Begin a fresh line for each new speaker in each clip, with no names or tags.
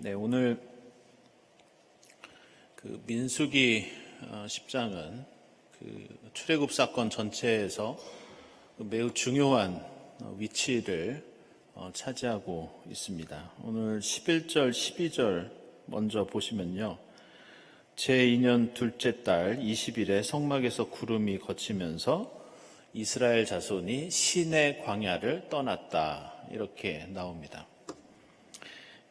네, 오늘 그 민수기 어, 10장은 그 출애굽 사건 전체에서 매우 중요한 어, 위치를 어, 차지하고 있습니다. 오늘 11절, 12절 먼저 보시면요. 제2년 둘째 달 20일에 성막에서 구름이 거치면서 이스라엘 자손이 신의 광야를 떠났다. 이렇게 나옵니다.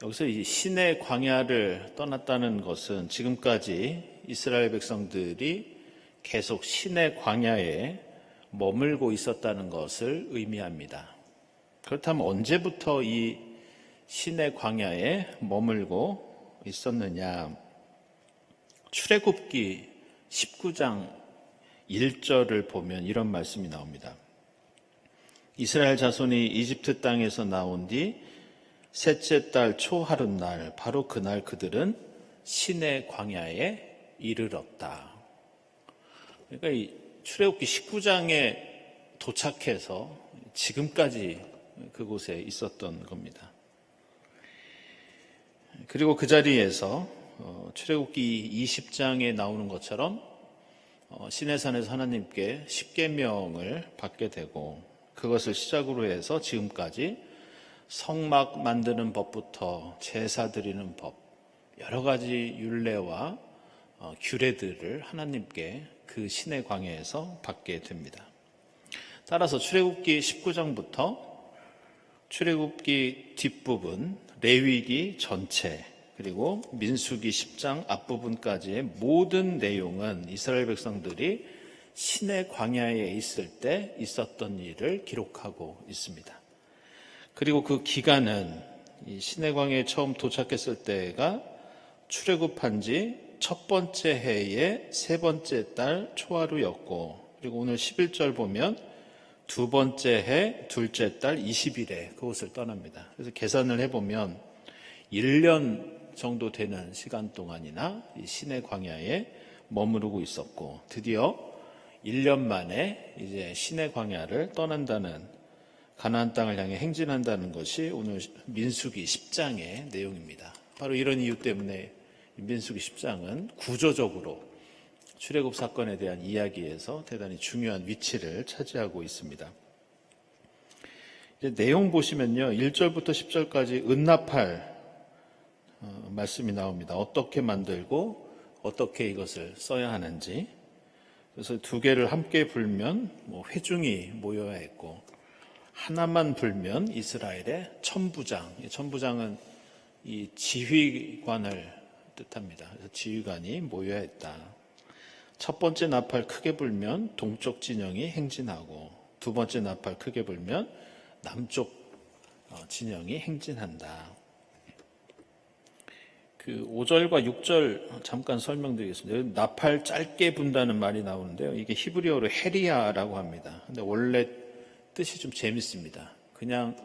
여기서 이 신의 광야를 떠났다는 것은 지금까지 이스라엘 백성들이 계속 신의 광야에 머물고 있었다는 것을 의미합니다. 그렇다면 언제부터 이 신의 광야에 머물고 있었느냐? 출애굽기 19장 1절을 보면 이런 말씀이 나옵니다. 이스라엘 자손이 이집트 땅에서 나온 뒤 셋째 달 초하룻날 바로 그날 그들은 신의 광야에 이르렀다. 그러니까 이 출애굽기 19장에 도착해서 지금까지 그곳에 있었던 겁니다. 그리고 그 자리에서 어, 출애굽기 20장에 나오는 것처럼 어, 시내산에서 하나님께 십계명을 받게 되고 그것을 시작으로 해서 지금까지 성막 만드는 법부터 제사 드리는 법 여러 가지 율례와 어, 규례들을 하나님께 그 신의 광야에서 받게 됩니다. 따라서 출애굽기 19장부터 출애굽기 뒷부분, 레위기 전체, 그리고 민수기 10장 앞부분까지의 모든 내용은 이스라엘 백성들이 신의 광야에 있을 때 있었던 일을 기록하고 있습니다. 그리고 그 기간은 광야에 처음 도착했을 때가 출애굽한 지 첫 번째 해의 세 번째 달 초하루였고 그리고 오늘 11절 보면 두 번째 해 둘째 달 20일에 그곳을 떠납니다. 그래서 계산을 해보면 1년 정도 되는 시간 동안이나 이 신의 광야에 머무르고 있었고 드디어 1년 만에 이제 신의 광야를 떠난다는 가나안 땅을 향해 행진한다는 것이 오늘 민수기 10장의 내용입니다. 바로 이런 이유 때문에 민수기 10장은 구조적으로 출애굽 사건에 대한 이야기에서 대단히 중요한 위치를 차지하고 있습니다. 내용 보시면요. 1절부터 10절까지 은나팔 어, 말씀이 나옵니다. 어떻게 만들고 어떻게 이것을 써야 하는지. 그래서 두 개를 함께 불면 뭐 회중이 모여야 했고 하나만 불면 이스라엘의 천부장. 천부장은 이 지휘관을 뜻합니다. 그래서 지휘관이 모여야 했다. 첫 번째 나팔 크게 불면 동쪽 진영이 행진하고 두 번째 나팔 크게 불면 남쪽 어, 진영이 행진한다. 그 5절과 6절 잠깐 설명드리겠습니다. 나팔 짧게 분다는 말이 나오는데요. 이게 히브리어로 헤리아라고 합니다. 근데 원래 뜻이 좀 재밌습니다. 그냥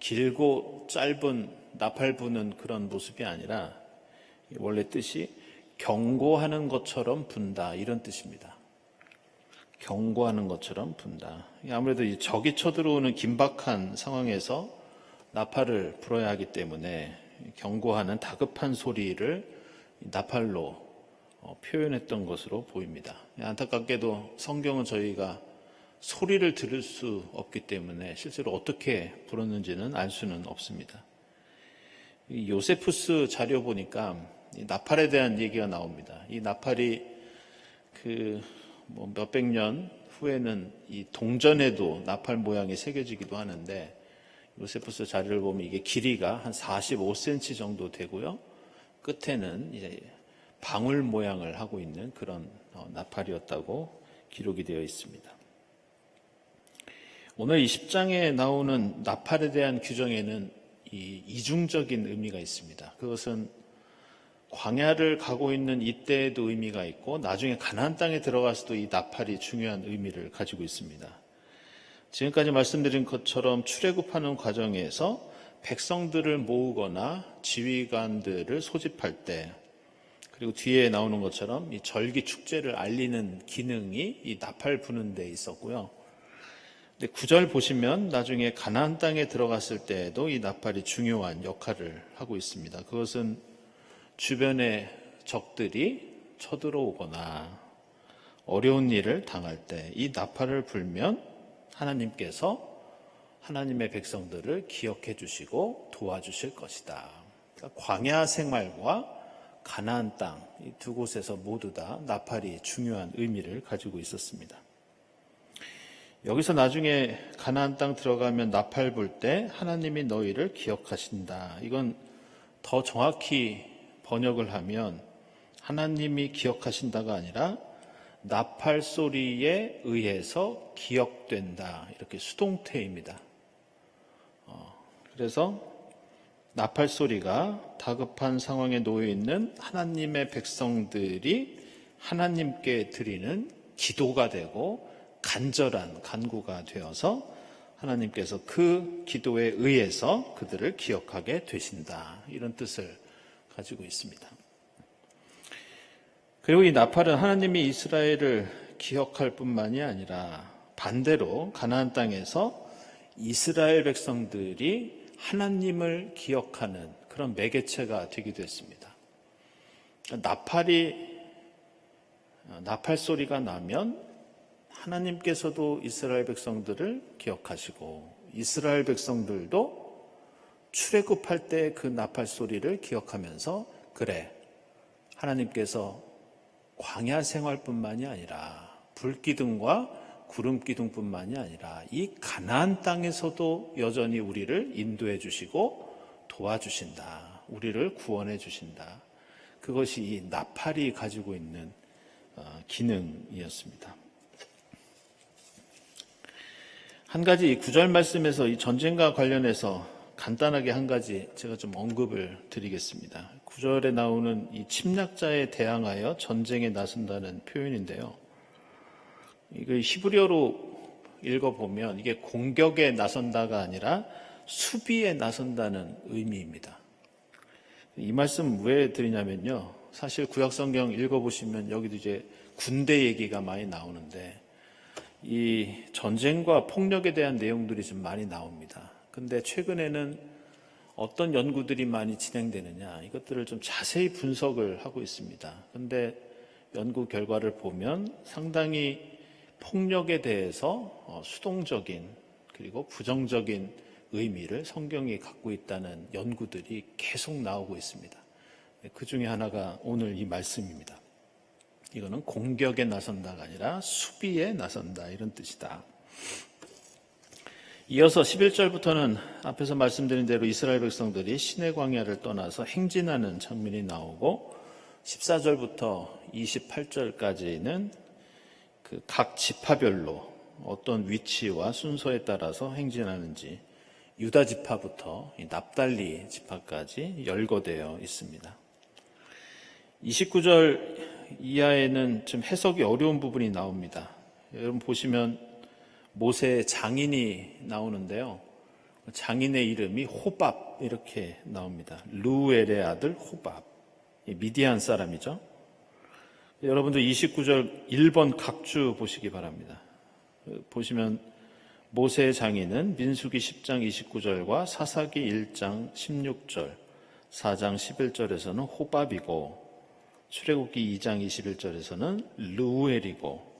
길고 짧은 나팔 부는 그런 모습이 아니라 원래 뜻이 경고하는 것처럼 분다 이런 뜻입니다. 경고하는 것처럼 분다. 아무래도 적이 쳐들어오는 긴박한 상황에서 나팔을 불어야 하기 때문에 경고하는 다급한 소리를 나팔로 어, 표현했던 것으로 보입니다. 안타깝게도 성경은 저희가 소리를 들을 수 없기 때문에 실제로 어떻게 불었는지는 알 수는 없습니다. 요세푸스 자료 보니까 나팔에 대한 얘기가 나옵니다. 이 나팔이 그 뭐 몇백 년 후에는 이 동전에도 나팔 모양이 새겨지기도 하는데 요세푸스 자료를 보면 이게 길이가 한 45cm 정도 되고요. 끝에는 이제 방울 모양을 하고 있는 그런 어, 나팔이었다고 기록이 되어 있습니다. 오늘 이 10장에 나오는 나팔에 대한 규정에는 이 이중적인 의미가 있습니다. 그것은 광야를 가고 있는 이때에도 의미가 있고 나중에 가나안 땅에 들어가서도 이 나팔이 중요한 의미를 가지고 있습니다. 지금까지 말씀드린 것처럼 출애굽하는 과정에서 백성들을 모으거나 지휘관들을 소집할 때 그리고 뒤에 나오는 것처럼 이 절기 축제를 알리는 기능이 이 나팔 부는 데 있었고요. 근데 구절 보시면 나중에 가나안 땅에 들어갔을 때에도 이 나팔이 중요한 역할을 하고 있습니다. 그것은 주변의 적들이 쳐들어오거나 어려운 일을 당할 때 이 나팔을 불면 하나님께서 하나님의 백성들을 기억해 주시고 도와주실 것이다. 그러니까 광야 생활과 가나안 땅 이 두 곳에서 모두 다 나팔이 중요한 의미를 가지고 있었습니다. 여기서 나중에 가나안 땅 들어가면 나팔 불 때 하나님이 너희를 기억하신다. 이건 더 정확히 번역을 하면 하나님이 기억하신다가 아니라 나팔 소리에 의해서 기억된다. 이렇게 수동태입니다. 어, 그래서 나팔 소리가 다급한 상황에 놓여 있는 하나님의 백성들이 하나님께 드리는 기도가 되고 간절한 간구가 되어서 하나님께서 그 기도에 의해서 그들을 기억하게 되신다. 이런 뜻을 가지고 있습니다. 그리고 이 나팔은 하나님이 이스라엘을 기억할 뿐만이 아니라 반대로 가나안 땅에서 이스라엘 백성들이 하나님을 기억하는 그런 매개체가 되기도 했습니다. 나팔이 나팔 소리가 나면 하나님께서도 이스라엘 백성들을 기억하시고 이스라엘 백성들도 출애굽할 때 그 나팔 소리를 기억하면서 그래 하나님께서 광야 생활뿐만이 아니라 불기둥과 구름 기둥뿐만이 아니라 이 가나안 땅에서도 여전히 우리를 인도해 주시고 도와주신다. 우리를 구원해 주신다. 그것이 이 나팔이 가지고 있는 어, 기능이었습니다. 한 가지 이 구절 말씀에서 이 전쟁과 관련해서 간단하게 한 가지 제가 좀 언급을 드리겠습니다. 구절에 나오는 이 침략자에 대항하여 전쟁에 나선다는 표현인데요. 이거 히브리어로 읽어보면 이게 공격에 나선다가 아니라 수비에 나선다는 의미입니다. 이 말씀 왜 드리냐면요. 사실 구약성경 읽어보시면 여기도 이제 군대 얘기가 많이 나오는데 이 전쟁과 폭력에 대한 내용들이 좀 많이 나옵니다. 근데 최근에는 어떤 연구들이 많이 진행되느냐 이것들을 좀 자세히 분석을 하고 있습니다. 근데 연구 결과를 보면 상당히 폭력에 대해서 어, 수동적인 그리고 부정적인 의미를 성경이 갖고 있다는 연구들이 계속 나오고 있습니다. 그 중에 하나가 오늘 이 말씀입니다. 이거는 공격에 나선다가 아니라 수비에 나선다 이런 뜻이다. 이어서 11절부터는 앞에서 말씀드린 대로 이스라엘 백성들이 시내 광야를 떠나서 행진하는 장면이 나오고 14절부터 28절까지는 그 각 지파별로 어떤 위치와 순서에 따라서 행진하는지 유다 지파부터 납달리 지파까지 열거되어 있습니다. 29절 이하에는 좀 해석이 어려운 부분이 나옵니다. 여러분 보시면 모세의 장인이 나오는데요. 장인의 이름이 호밥 이렇게 나옵니다. 루엘의 아들 호밥. 미디안 사람이죠. 여러분들 29절 1번 각주 보시기 바랍니다. 보시면 모세의 장인은 민수기 10장 29절과 사사기 1장 16절, 4장 11절에서는 호밥이고 출애굽기 2장 21절에서는 루엘이고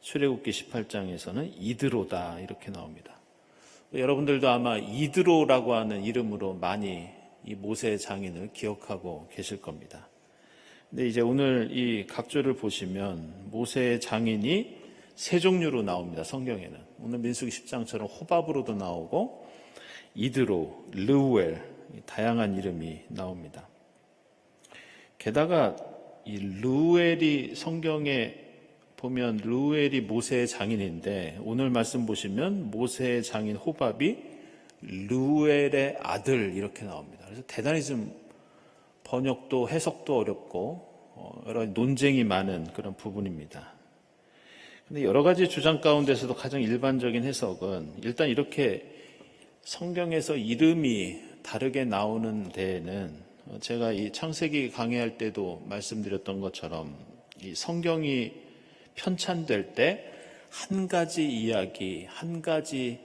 출애굽기 18장에서는 이드로다 이렇게 나옵니다. 여러분들도 아마 이드로라고 하는 이름으로 많이 이 모세의 장인을 기억하고 계실 겁니다. 근데 이제 오늘 이 각조를 보시면 모세의 장인이 세 종류로 나옵니다. 성경에는 오늘 민수기 10장처럼 호밥으로도 나오고 이드로, 르우엘 다양한 이름이 나옵니다. 게다가 이 루엘이 성경에 보면 루엘이 모세의 장인인데 오늘 말씀 보시면 모세의 장인 호밥이 루엘의 아들 이렇게 나옵니다. 그래서 대단히 좀 번역도 해석도 어렵고 어, 여러 논쟁이 많은 그런 부분입니다. 근데 여러 가지 주장 가운데서도 가장 일반적인 해석은 일단 이렇게 성경에서 이름이 다르게 나오는 데에는 어, 제가 이 창세기 강의할 때도 말씀드렸던 것처럼 이 성경이 편찬될 때 한 가지 이야기, 한 가지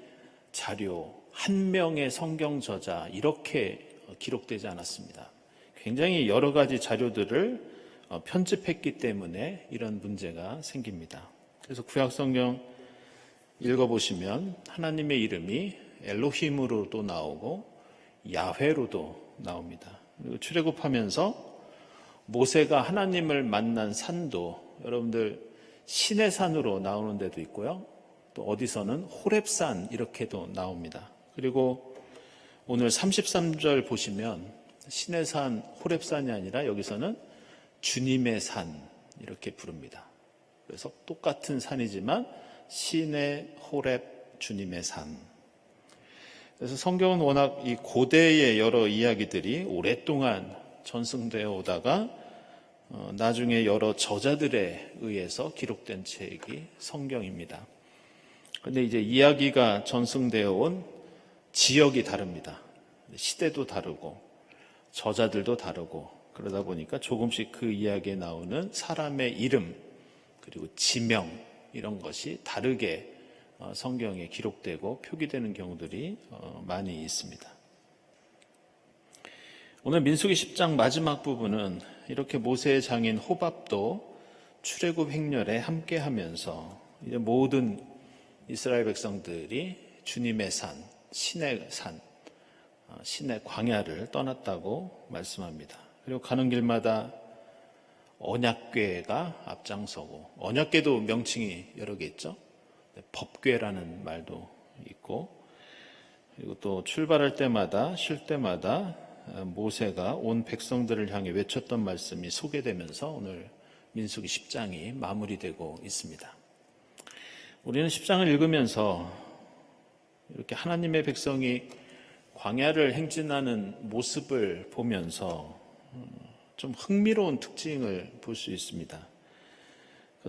자료, 한 명의 성경 저자 이렇게 기록되지 않았습니다. 굉장히 여러 가지 자료들을 어, 편집했기 때문에 이런 문제가 생깁니다. 그래서 구약 성경 읽어보시면 하나님의 이름이 엘로힘으로도 나오고 야훼로도 나옵니다. 출애굽하면서 모세가 하나님을 만난 산도 여러분들 신의 산으로 나오는 데도 있고요. 또 어디서는 호렙산 이렇게도 나옵니다. 그리고 오늘 33절 보시면 신의 산 호렙산이 아니라 여기서는 주님의 산 이렇게 부릅니다. 그래서 똑같은 산이지만 신의 호렙 주님의 산. 그래서 성경은 워낙 이 고대의 여러 이야기들이 오랫동안 전승되어 오다가 어, 나중에 여러 저자들에 의해서 기록된 책이 성경입니다. 근데 이제 이야기가 전승되어 온 지역이 다릅니다. 시대도 다르고 저자들도 다르고 그러다 보니까 조금씩 그 이야기에 나오는 사람의 이름 그리고 지명 이런 것이 다르게 어, 성경에 기록되고 표기되는 경우들이 어, 많이 있습니다. 오늘 민수기 10장 마지막 부분은 이렇게 모세의 장인 호밥도 출애굽 행렬에 함께 하면서 이제 모든 이스라엘 백성들이 주님의 산, 신의 산, 어, 신의 광야를 떠났다고 말씀합니다. 그리고 가는 길마다 언약궤가 앞장서고 언약궤도 명칭이 여러 개 있죠. 네, 법궤라는 말도 있고 그리고 또 출발할 때마다 쉴 때마다 모세가 온 백성들을 향해 외쳤던 말씀이 소개되면서 오늘 민수기 10장이 마무리되고 있습니다. 우리는 10장을 읽으면서 이렇게 하나님의 백성이 광야를 행진하는 모습을 보면서 좀 흥미로운 특징을 볼 수 있습니다.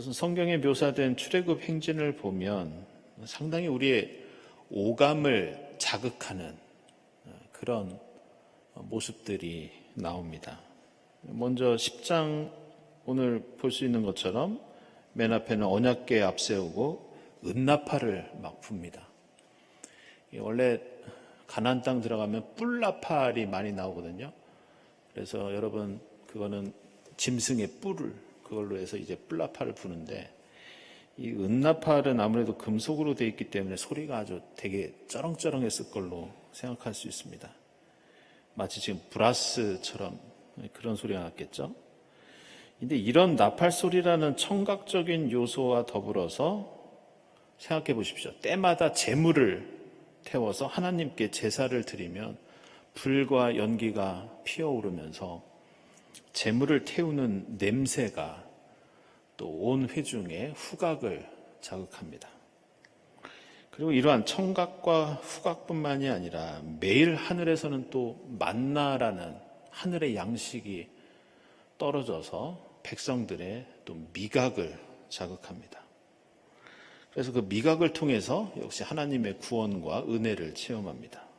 그것은 성경에 묘사된 출애굽 행진을 보면 상당히 우리의 오감을 자극하는 그런 모습들이 나옵니다. 먼저 10장 오늘 볼 수 있는 것처럼 맨 앞에는 언약궤 앞세우고 은나팔을 막 풉니다. 원래 가난 땅 들어가면 뿔나팔이 많이 나오거든요. 그래서 여러분 그거는 짐승의 뿔을 그걸로 해서 이제 뿔나팔을 부는데 이 은나팔은 아무래도 금속으로 되어 있기 때문에 소리가 아주 되게 쩌렁쩌렁했을 걸로 생각할 수 있습니다. 마치 지금 브라스처럼 그런 소리가 났겠죠. 근데 이런 나팔 소리라는 청각적인 요소와 더불어서 생각해 보십시오. 때마다 재물을 태워서 하나님께 제사를 드리면 불과 연기가 피어오르면서 재물을 태우는 냄새가 또 온 회중의 후각을 자극합니다. 그리고 이러한 청각과 후각뿐만이 아니라 매일 하늘에서는 또 만나라는 하늘의 양식이 떨어져서 백성들의 또 미각을 자극합니다. 그래서 그 미각을 통해서 역시 하나님의 구원과 은혜를 체험합니다.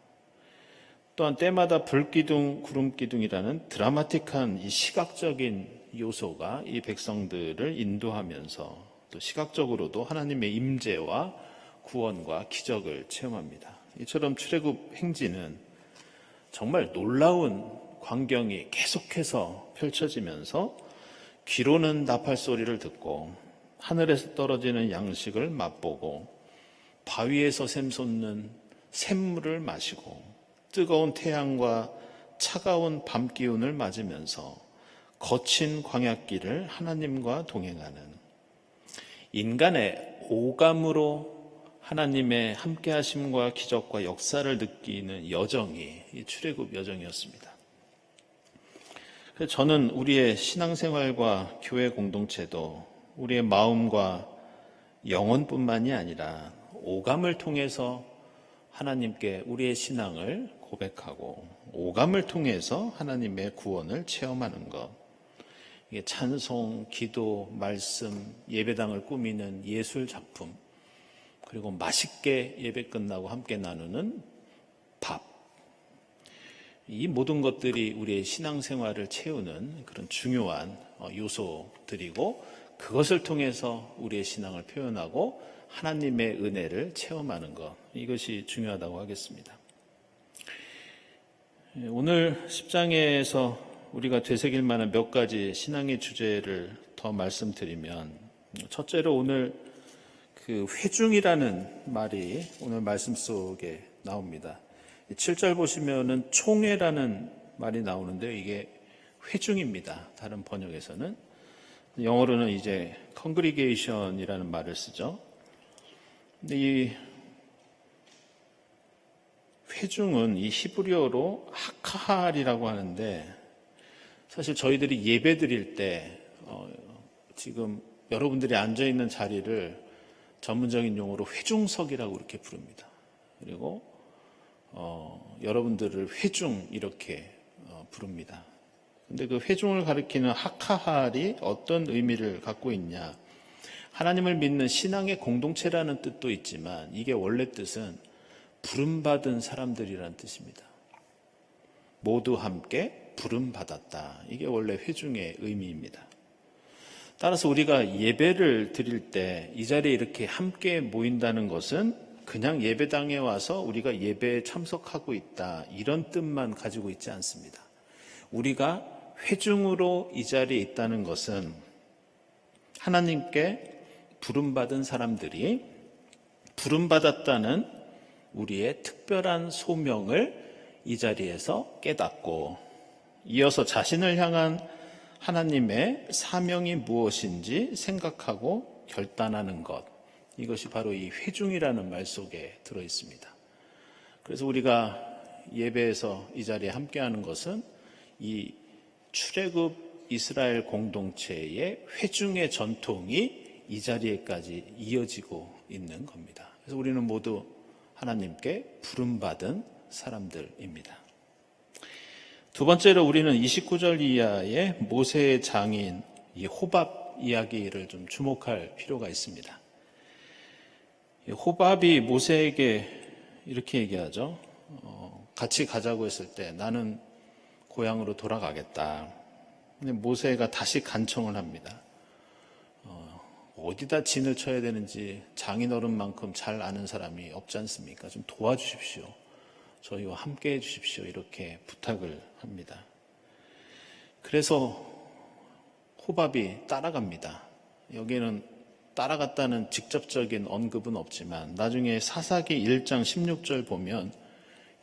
또한 때마다 불기둥, 구름기둥이라는 드라마틱한 이 시각적인 요소가 이 백성들을 인도하면서 또 시각적으로도 하나님의 임재와 구원과 기적을 체험합니다. 이처럼 출애굽 행진은 정말 놀라운 광경이 계속해서 펼쳐지면서 귀로는 나팔 소리를 듣고 하늘에서 떨어지는 양식을 맛보고 바위에서 샘솟는 샘물을 마시고 뜨거운 태양과 차가운 밤 기운을 맞으면서 거친 광약길을 하나님과 동행하는 인간의 오감으로 하나님의 함께하심과 기적과 역사를 느끼는 여정이 이 출애굽 여정이었습니다. 저는 우리의 신앙생활과 교회 공동체도 우리의 마음과 영혼뿐만이 아니라 오감을 통해서 하나님께 우리의 신앙을 고백하고 오감을 통해서 하나님의 구원을 체험하는 것. 이게 찬송, 기도, 말씀, 예배당을 꾸미는 예술 작품, 그리고 맛있게 예배 끝나고 함께 나누는 밥. 이 모든 것들이 우리의 신앙생활을 채우는 그런 중요한 어, 요소들이고 그것을 통해서 우리의 신앙을 표현하고 하나님의 은혜를 체험하는 것 이것이 중요하다고 하겠습니다. 예, 오늘 10장에서 우리가 되새길 만한 몇 가지 신앙의 주제를 더 말씀드리면 첫째로 오늘 그 회중이라는 말이 오늘 말씀 속에 나옵니다. 7절 보시면은 총회라는 말이 나오는데 이게 회중입니다. 다른 번역에서는 영어로는 이제 congregation이라는 말을 쓰죠. 근데 이 회중은 이 히브리어로 하카할이라고 하는데 사실 저희들이 예배 드릴 때 어, 지금 여러분들이 앉아 있는 자리를 전문적인 용어로 회중석이라고 이렇게 부릅니다. 그리고 어, 여러분들을 회중 이렇게 어, 부릅니다. 근데 그 회중을 가리키는 하카할이 어떤 의미를 갖고 있냐? 하나님을 믿는 신앙의 공동체라는 뜻도 있지만 이게 원래 뜻은 부름받은 사람들이라는 뜻입니다. 모두 함께 부름받았다. 이게 원래 회중의 의미입니다. 따라서 우리가 예배를 드릴 때 이 자리에 이렇게 함께 모인다는 것은 그냥 예배당에 와서 우리가 예배에 참석하고 있다. 이런 뜻만 가지고 있지 않습니다. 우리가 회중으로 이 자리에 있다는 것은 하나님께 부름받은 사람들이 부름받았다는 우리의 특별한 소명을 이 자리에서 깨닫고 이어서 자신을 향한 하나님의 사명이 무엇인지 생각하고 결단하는 것. 이것이 바로 이 회중이라는 말 속에 들어 있습니다. 그래서 우리가 예배에서 이 자리에 함께하는 것은 이 출애굽 이스라엘 공동체의 회중의 전통이 이 자리에까지 이어지고 있는 겁니다. 그래서 우리는 모두 하나님께 부름받은 사람들입니다. 두 번째로 우리는 29절 이하의 모세의 장인 이 호밥 이야기를 좀 주목할 필요가 있습니다. 호밥이 모세에게 이렇게 얘기하죠. 어, 같이 가자고 했을 때 나는 고향으로 돌아가겠다. 근데 모세가 다시 간청을 합니다. 어, 어디다 진을 쳐야 되는지 장인어른만큼 잘 아는 사람이 없지 않습니까? 좀 도와주십시오. 저희와 함께 해주십시오. 이렇게 부탁을 합니다. 그래서 호밥이 따라갑니다. 여기는 따라갔다는 직접적인 언급은 없지만 나중에 사사기 1장 16절 보면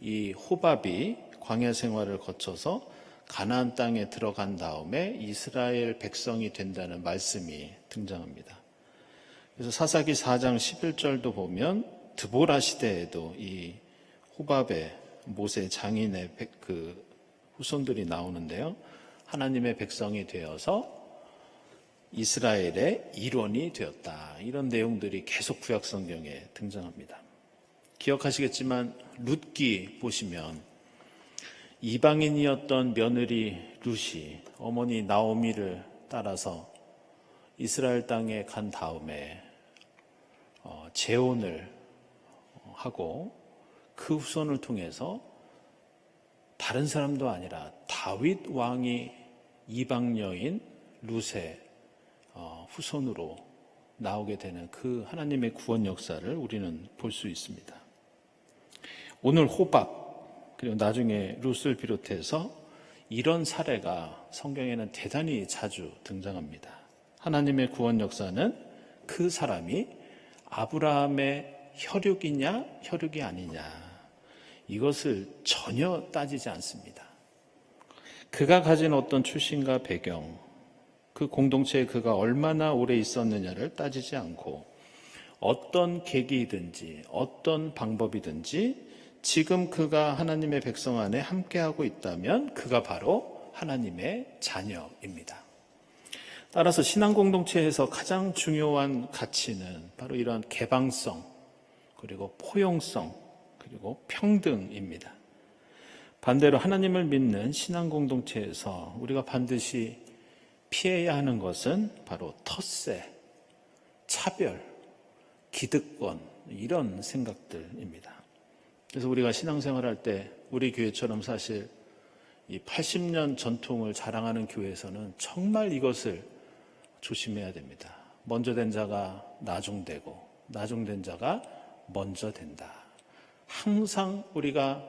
이 호밥이 광야 생활을 거쳐서 가나안 땅에 들어간 다음에 이스라엘 백성이 된다는 말씀이 등장합니다. 그래서 사사기 4장 11절도 보면 드보라 시대에도 이 호밥의 모세 장인의 그 후손들이 나오는데요. 하나님의 백성이 되어서 이스라엘의 일원이 되었다. 이런 내용들이 계속 구약 성경에 등장합니다. 기억하시겠지만 룻기 보시면 이방인이었던 며느리 룻이 어머니 나오미를 따라서 이스라엘 땅에 간 다음에 어, 재혼을 하고 그 후손을 통해서 다른 사람도 아니라 다윗 왕이 이방 여인 룻의 어, 후손으로 나오게 되는 그 하나님의 구원 역사를 우리는 볼 수 있습니다. 오늘 호박 그리고 나중에 룻을 비롯해서 이런 사례가 성경에는 대단히 자주 등장합니다. 하나님의 구원 역사는 그 사람이 아브라함의 혈육이냐 혈육이 아니냐 이것을 전혀 따지지 않습니다. 그가 가진 어떤 출신과 배경, 그 공동체에 그가 얼마나 오래 있었느냐를 따지지 않고 어떤 계기이든지 어떤 방법이든지 지금 그가 하나님의 백성 안에 함께하고 있다면 그가 바로 하나님의 자녀입니다. 따라서 신앙 공동체에서 가장 중요한 가치는 바로 이런 개방성 그리고 포용성 그리고 평등입니다. 반대로 하나님을 믿는 신앙 공동체에서 우리가 반드시 피해야 하는 것은 바로 텃세, 차별, 기득권 이런 생각들입니다. 그래서 우리가 신앙생활할 때 우리 교회처럼 사실 이 80년 전통을 자랑하는 교회에서는 정말 이것을 조심해야 됩니다. 먼저 된 자가 나중되고 나중된 자가 먼저 된다. 항상 우리가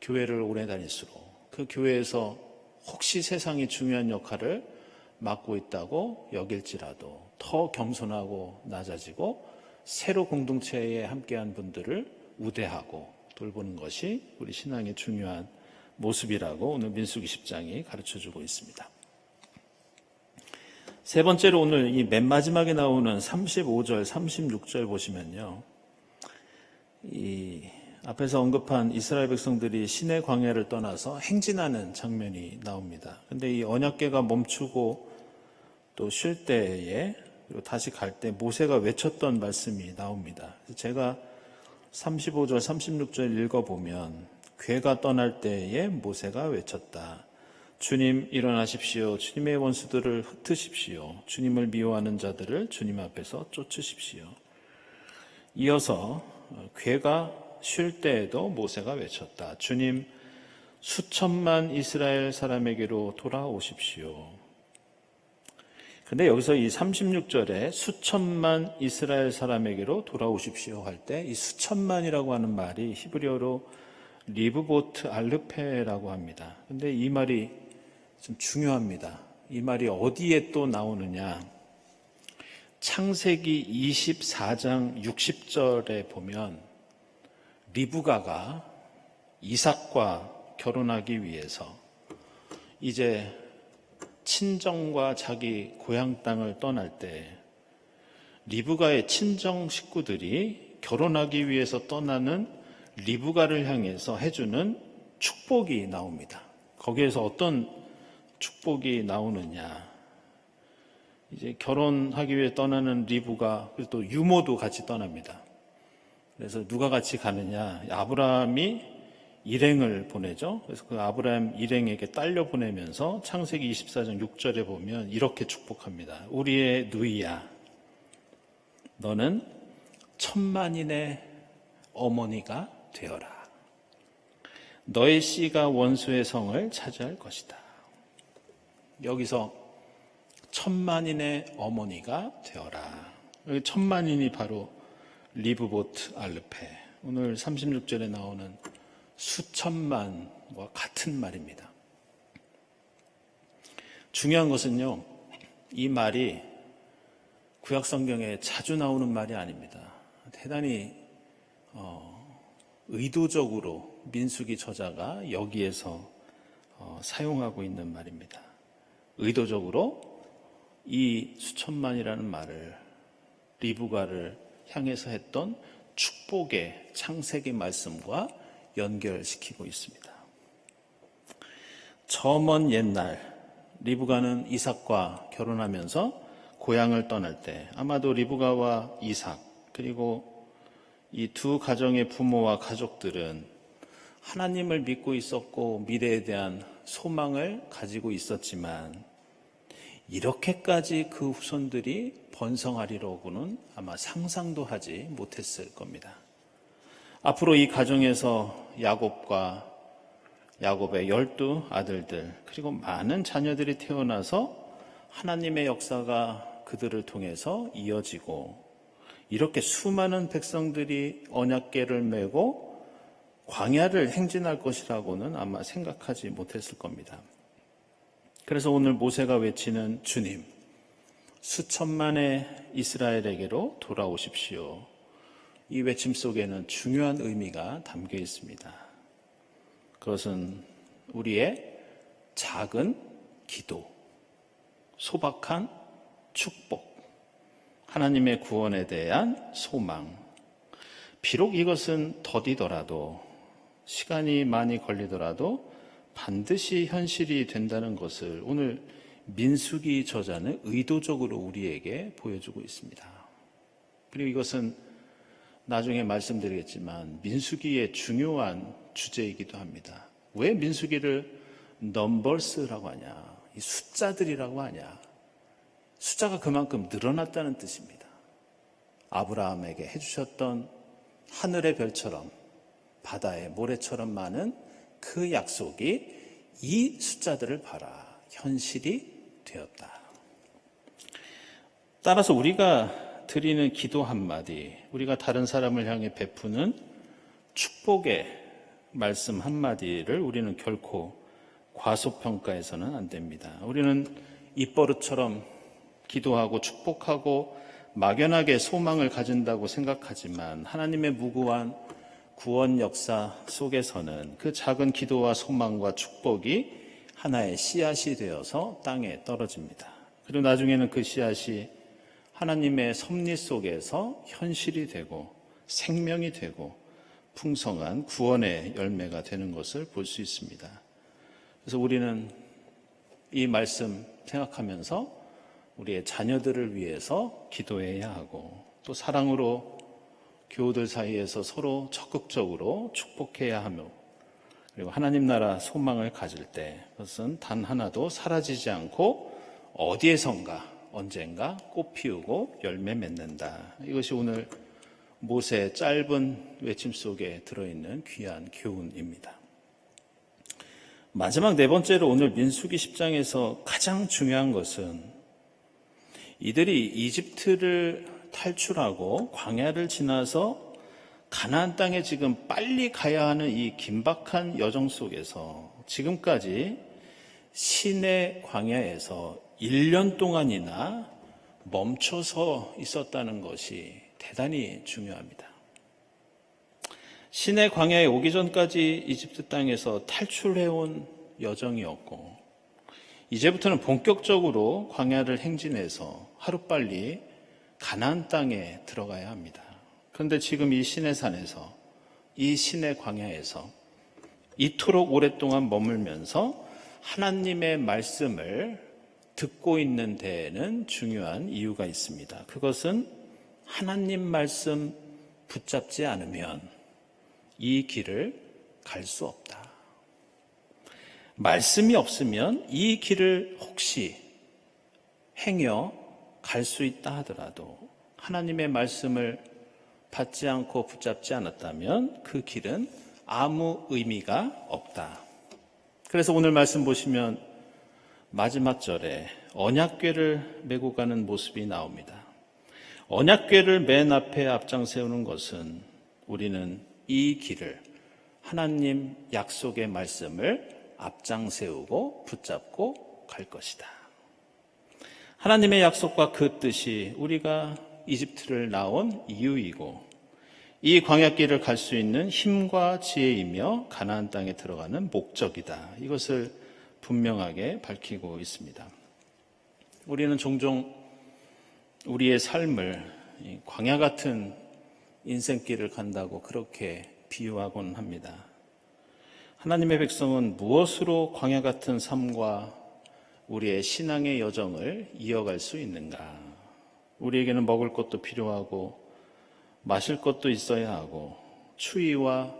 교회를 오래 다닐수록 그 교회에서 혹시 세상이 중요한 역할을 맡고 있다고 여길지라도 더 겸손하고 낮아지고 새로 공동체에 함께한 분들을 우대하고 돌보는 것이 우리 신앙의 중요한 모습이라고 오늘 민수기 10장이 가르쳐 주고 있습니다. 세 번째로 오늘 이 맨 마지막에 나오는 35절, 36절 보시면요. 이 앞에서 언급한 이스라엘 백성들이 신의 광야를 떠나서 행진하는 장면이 나옵니다. 근데 이 언약계가 멈추고 또 쉴 때에 그리고 다시 갈 때 모세가 외쳤던 말씀이 나옵니다. 제가 35절, 36절 읽어보면 괴가 떠날 때에 모세가 외쳤다. 주님 일어나십시오. 주님의 원수들을 흩으십시오. 주님을 미워하는 자들을 주님 앞에서 쫓으십시오. 이어서 괴가 쉴 때에도 모세가 외쳤다. 주님 수천만 이스라엘 사람에게로 돌아오십시오. 근데 여기서 이 36절에 수천만 이스라엘 사람에게로 돌아오십시오 할 때 이 수천만이라고 하는 말이 히브리어로 리브보트 알르페라고 합니다. 근데 이 말이 좀 중요합니다. 이 말이 어디에 또 나오느냐? 창세기 24장 60절에 보면 리브가가 이삭과 결혼하기 위해서 이제 친정과 자기 고향 땅을 떠날 때 리브가의 친정 식구들이 결혼하기 위해서 떠나는 리브가를 향해서 해주는 축복이 나옵니다. 거기에서 어떤 축복이 나오느냐. 이제 결혼하기 위해 떠나는 리브가 그리고 또 유모도 같이 떠납니다. 그래서 누가 같이 가느냐? 아브라함이 일행을 보내죠. 그래서 그 아브라함 일행에게 딸려 보내면서 창세기 24장 6절에 보면 이렇게 축복합니다. 우리의 누이야. 너는 천만인의 어머니가 되어라. 너의 씨가 원수의 성을 차지할 것이다. 여기서 천만인의 어머니가 되어라. 여기 천만인이 바로 리브보트 알르페. 오늘 36절에 나오는 수천만과 같은 말입니다. 중요한 것은요, 이 말이 구약 성경에 자주 나오는 말이 아닙니다. 대단히 어, 의도적으로 민수기 저자가 여기에서 어, 사용하고 있는 말입니다. 의도적으로 이 수천만이라는 말을 리브가를 향해서 했던 축복의 창세기 말씀과 연결시키고 있습니다. 저 먼 옛날 리브가는 이삭과 결혼하면서 고향을 떠날 때 아마도 리브가와 이삭 그리고 이 두 가정의 부모와 가족들은 하나님을 믿고 있었고 미래에 대한 소망을 가지고 있었지만 이렇게까지 그 후손들이 번성하리로고는 아마 상상도 하지 못했을 겁니다. 앞으로 이 가정에서 야곱과 야곱의 열두 아들들 그리고 많은 자녀들이 태어나서 하나님의 역사가 그들을 통해서 이어지고 이렇게 수많은 백성들이 언약계를 메고 광야를 행진할 것이라고는 아마 생각하지 못했을 겁니다. 그래서 오늘 모세가 외치는 주님, 수천만의 이스라엘에게로 돌아오십시오. 이 외침 속에는 중요한 의미가 담겨 있습니다. 그것은 우리의 작은 기도, 소박한 축복, 하나님의 구원에 대한 소망. 비록 이것은 더디더라도, 시간이 많이 걸리더라도 반드시 현실이 된다는 것을 오늘 민수기 저자는 의도적으로 우리에게 보여주고 있습니다. 그리고 이것은 나중에 말씀드리겠지만 민수기의 중요한 주제이기도 합니다. 왜 민수기를 넘버스라고 하냐? 이 숫자들이라고 하냐? 숫자가 그만큼 늘어났다는 뜻입니다. 아브라함에게 해주셨던 하늘의 별처럼 바다의 모래처럼 많은 그 약속이 이 숫자들을 봐라 현실이 되었다. 따라서 우리가 드리는 기도 한마디, 우리가 다른 사람을 향해 베푸는 축복의 말씀 한마디를 우리는 결코 과소평가해서는 안 됩니다. 우리는 입버릇처럼 기도하고 축복하고 막연하게 소망을 가진다고 생각하지만 하나님의 무고한 구원 역사 속에서는 그 작은 기도와 소망과 축복이 하나의 씨앗이 되어서 땅에 떨어집니다. 그리고 나중에는 그 씨앗이 하나님의 섭리 속에서 현실이 되고 생명이 되고 풍성한 구원의 열매가 되는 것을 볼 수 있습니다. 그래서 우리는 이 말씀 생각하면서 우리의 자녀들을 위해서 기도해야 하고 또 사랑으로 교우들 사이에서 서로 적극적으로 축복해야 하며 그리고 하나님 나라 소망을 가질 때 그것은 단 하나도 사라지지 않고 어디에선가 언젠가 꽃 피우고 열매 맺는다. 이것이 오늘 모세의 짧은 외침 속에 들어있는 귀한 교훈입니다. 마지막 네 번째로 오늘 민수기 10장에서 가장 중요한 것은 이들이 이집트를 탈출하고 광야를 지나서 가나안 땅에 지금 빨리 가야 하는 이 긴박한 여정 속에서 지금까지 신의 광야에서 1년 동안이나 멈춰서 있었다는 것이 대단히 중요합니다. 신의 광야에 오기 전까지 이집트 땅에서 탈출해온 여정이었고, 이제부터는 본격적으로 광야를 행진해서 하루빨리 가나안 땅에 들어가야 합니다. 그런데 지금 이 신의 산에서 이 신의 광야에서 이토록 오랫동안 머물면서 하나님의 말씀을 듣고 있는 데에는 중요한 이유가 있습니다. 그것은 하나님 말씀 붙잡지 않으면 이 길을 갈 수 없다. 말씀이 없으면 이 길을 혹시 행여 갈 수 있다 하더라도 하나님의 말씀을 받지 않고 붙잡지 않았다면 그 길은 아무 의미가 없다. 그래서 오늘 말씀 보시면 마지막 절에 언약궤를 메고 가는 모습이 나옵니다. 언약궤를 맨 앞에 앞장 세우는 것은 우리는 이 길을 하나님 약속의 말씀을 앞장 세우고 붙잡고 갈 것이다. 하나님의 약속과 그 뜻이 우리가 이집트를 나온 이유이고 이 광야길을 갈 수 있는 힘과 지혜이며 가나안 땅에 들어가는 목적이다. 이것을 분명하게 밝히고 있습니다. 우리는 종종 우리의 삶을 광야 같은 인생길을 간다고 그렇게 비유하곤 합니다. 하나님의 백성은 무엇으로 광야 같은 삶과 우리의 신앙의 여정을 이어갈 수 있는가? 우리에게는 먹을 것도 필요하고 마실 것도 있어야 하고 추위와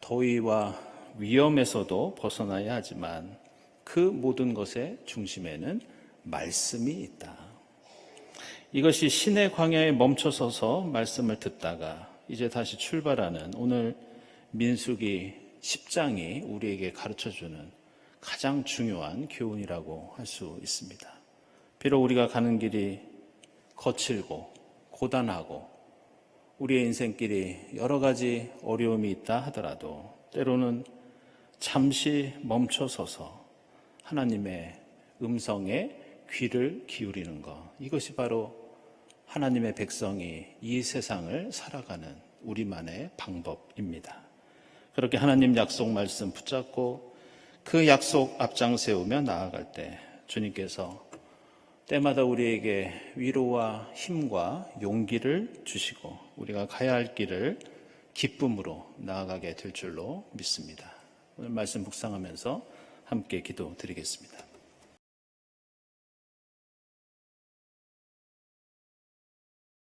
더위와 위험에서도 벗어나야 하지만 그 모든 것의 중심에는 말씀이 있다. 이것이 신의 광야에 멈춰서서 말씀을 듣다가 이제 다시 출발하는 오늘 민숙이 10장이 우리에게 가르쳐 주는 가장 중요한 교훈이라고 할 수 있습니다. 비록 우리가 가는 길이 거칠고 고단하고 우리의 인생길이 여러 가지 어려움이 있다 하더라도 때로는 잠시 멈춰서서 하나님의 음성에 귀를 기울이는 것. 이것이 바로 하나님의 백성이 이 세상을 살아가는 우리만의 방법입니다. 그렇게 하나님 약속 말씀 붙잡고 그 약속 앞장 세우며 나아갈 때 주님께서 때마다 우리에게 위로와 힘과 용기를 주시고 우리가 가야 할 길을 기쁨으로 나아가게 될 줄로 믿습니다. 오늘 말씀 묵상하면서 함께 기도 드리겠습니다.